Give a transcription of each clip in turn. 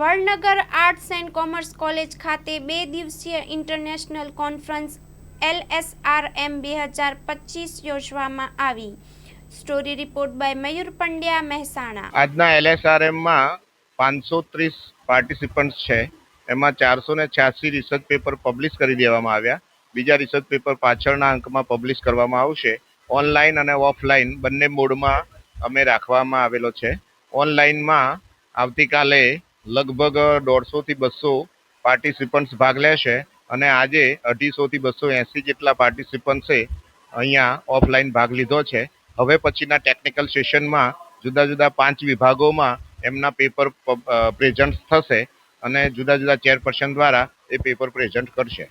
Vadnagar arts and commerce college ખાતે બે દિવસીય ઇન્ટરનેશનલ કોન્ફરન્સ એલએસઆરએમ બે હજાર પચીસ યોજવામાં આવી. Story report by Mayur Pandya Mehsana. આજના એલએસઆરએમમાં પાંચસો ત્રીસ પાર્ટિસિપન્ટ્સ છે. એમાં ચારસો ને છ્યાસી રિસર્ચ પેપર પબ્લિશ કરી દેવામાં આવ્યા. બીજા રિસર્ચ પેપર પાછળના અંકમાં પબ્લિશ કરવામાં આવશે. ઓનલાઈન અને ઓફલાઈન બંને મોડમાં અમે રાખવામાં આવેલો છે. ઓનલાઈનમાં આવતીકાલે લગભગ દોઢસોથી બસો પાર્ટિસિપન્ટ્સ ભાગ લેશે અને આજે અઢીસોથી બસો એંસી જેટલા પાર્ટિસિપન્ટ્સે અહીંયા ઓફલાઈન ભાગ લીધો છે. હવે પછીના ટેકનિકલ સેશનમાં જુદા જુદા પાંચ વિભાગોમાં એમના પેપર પ્રેઝન્ટ થશે અને જુદા જુદા ચેરપર્સન દ્વારા એ પેપર પ્રેઝન્ટ કરશે.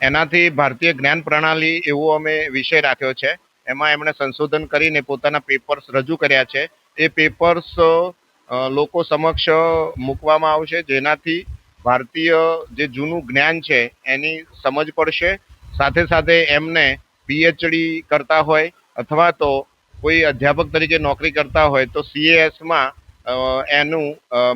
એનાથી ભારતીય જ્ઞાન પ્રણાલી એવો અમે વિષય રાખ્યો છે. એમાં એમણે સંશોધન કરીને પોતાના પેપર્સ રજૂ કર્યા છે. એ પેપર્સ લોકો સમક્ષ મૂકવામાં આવશે, જેનાથી ભારતીય જે જૂનું જ્ઞાન છે, એની સમજ પડશે. સાથે સાથે એમને પીએચડી કરતા હોય, અથવા તો કોઈ અધ્યાપક તરીકે નોકરી કરતા હોય, તો સીએએસમાં એનું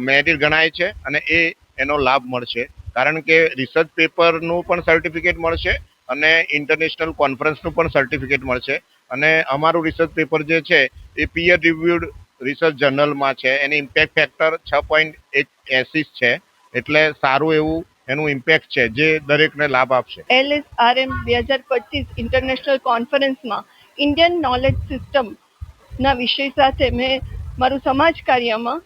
મેરિટ ગણાય છે અને એ એનો લાભ મળશે. કારણ કે રિસર્ચ પેપરનું પણ સર્ટિફિકેટ મળશે અને ઇન્ટરનેશનલ કોન્ફરન્સનું પણ સર્ટિફિકેટ મળશે. અને અમારું રિસર્ચ પેપર જે છે, એ પીયર રિવ્યુડ રિસર્ચ જર્નલમાં છે. એની ઇમ્પેક્ટ ફેક્ટર છ પોઈન્ટ એસી છે. એટલે સારું એવું એનું ઇમ્પેક્ટ છે જે દરેકને લાભ આપશે. એલએસઆરએમ બે હજાર પચીસ ઇન્ટરનેશનલ કોન્ફરન્સમાં ઇન્ડિયન નોલેજ સિસ્ટમના વિષય સાથે મેં મારું સમાજ કાર્યમાં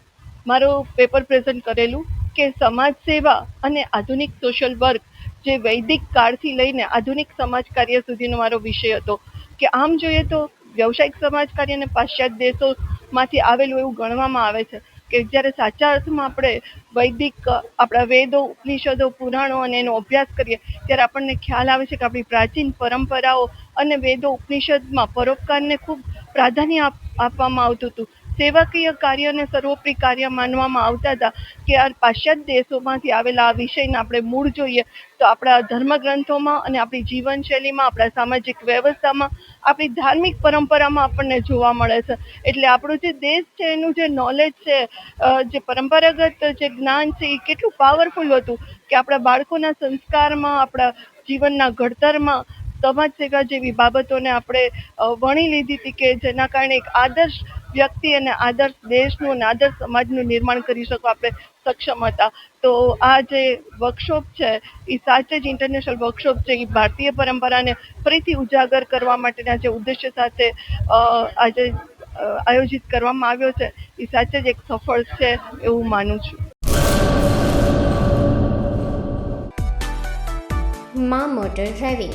મારું પેપર પ્રેઝન્ટ કરેલું કે સમાજ સેવા અને આધુનિક સોશિયલ વર્ક જે વૈદિક કાળથી લઈને આધુનિક સમાજ કાર્ય સુધીનો મારો વિષય હતો. કે આમ જોઈએ તો વ્યવસાયિક સમાજ કાર્ય અને પાશ્ચાત્ય દેશોમાંથી આવેલું એવું ગણવામાં આવે છે કે જ્યારે સાચા અર્થમાં આપણે વૈદિક, આપણા વેદો, ઉપનિષદો, પુરાણો અને એનો અભ્યાસ કરીએ, ત્યારે આપણને ખ્યાલ આવે છે કે આપણી પ્રાચીન પરંપરાઓ અને વેદો, ઉપનિષદમાં પરોપકારને ખૂબ પ્રાધાન્ય આપવામાં આવતું હતું. સેવાકીય કાર્યને સર્વોપરી કાર્ય માનવામાં આવતા હતા કે આ પાશ્ચાત્ય દેશોમાંથી આવેલા આ વિષયને આપણે મૂળ જોઈએ તો આપણા ધર્મગ્રંથોમાં અને આપણી જીવનશૈલીમાં, આપણા સામાજિક વ્યવસ્થામાં, આપણી ધાર્મિક પરંપરામાં આપણને જોવા મળે છે. એટલે આપણો જે દેશ છે, એનું જે નોલેજ છે જે પરંપરાગત જે જ્ઞાન છે, એ કેટલું પાવરફુલ હતું કે આપણા બાળકોના સંસ્કારમાં, આપણા જીવનના ઘડતરમાં સમાજ સેવા જેવી બાબતોને આપણે વણી લીધી હતી કે જેના કારણે એક આદર્શ વ્યક્તિ અને આદર્શ દેશનું અને આદર્શ સમાજનું નિર્માણ કરી શકવા આપણે સક્ષમ હતા. તો આ જે વર્કશોપ છે એ સાચે જ ઇન્ટરનેશનલ વર્કશોપ છે એ ભારતીય પરંપરાને ફરીથી ઉજાગર કરવા માટેના જે ઉદ્દેશ્ય સાથે આજે આયોજિત કરવામાં આવ્યો છે એ સાચે જ એક સફળ છે એવું માનું છું. મા motor driving